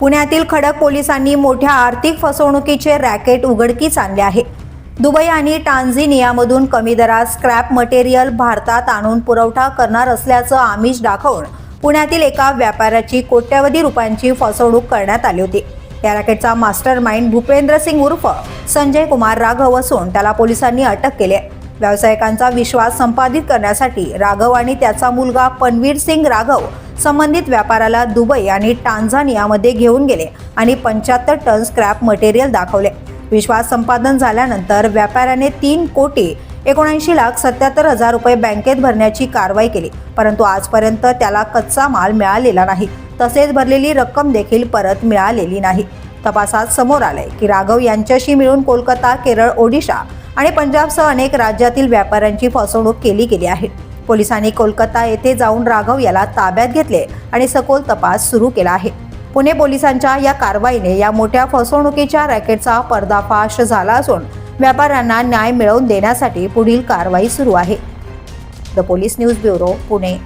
पुण्यातील खडक पोलिसांनी मोठ्या आर्थिक फसवणुकीचे रॅकेट उघडकीस आणले आहे. दुबई आणि टांझिनियामधून कमी दरात स्क्रॅप मटेरियल भारतात आणून पुरवठा करणार असल्याचं आमिष दाखवून पुण्यातील एका व्यापाऱ्याची कोट्यवधी रुपयांची फसवणूक करण्यात आली होती. या रॅकेटचा मास्टर माइंड भूपेंद्र सिंग उर्फ संजय कुमार राघव असून त्याला पोलिसांनी अटक केली आहे. व्यावसायिकांचा विश्वास संपादित करण्यासाठी राघव आणि त्याचा मुलगा पनवीर सिंग राघव संबंधित व्यापाराला दुबई आणि टांझानियामध्ये घेऊन गेले आणि पंच्याहत्तर टन स्क्रॅप मटेरियल दाखवले. विश्वास संपादन झाल्यानंतर व्यापाऱ्याने तीन कोटी एकोणऐंशी लाख सत्याहत्तर हजार रुपये बँकेत भरण्याची कारवाई केली परंतु आजपर्यंत त्याला कच्चा माल मिळालेला नाही. तसेच भरलेली रक्कम देखील परत मिळालेली नाही. तपासात समोर आलंय की राघव यांच्याशी मिळून कोलकाता केरळ ओडिशा आणि पंजाबसह अनेक राज्यातील व्यापाऱ्यांची फसवणूक केली गेली आहे. पोलिसांनी कोलकाता येथे जाऊन राघव याला ताब्यात घेतले आणि सखोल तपास सुरू केला आहे. पुणे पोलिसांच्या या कारवाईने या मोठ्या फसवणुकीच्या रॅकेटचा पर्दाफाश झाला असून व्यापाऱ्यांना न्याय मिळवून देण्यासाठी पुढील कारवाई सुरू आहे. The police news bureau Pune.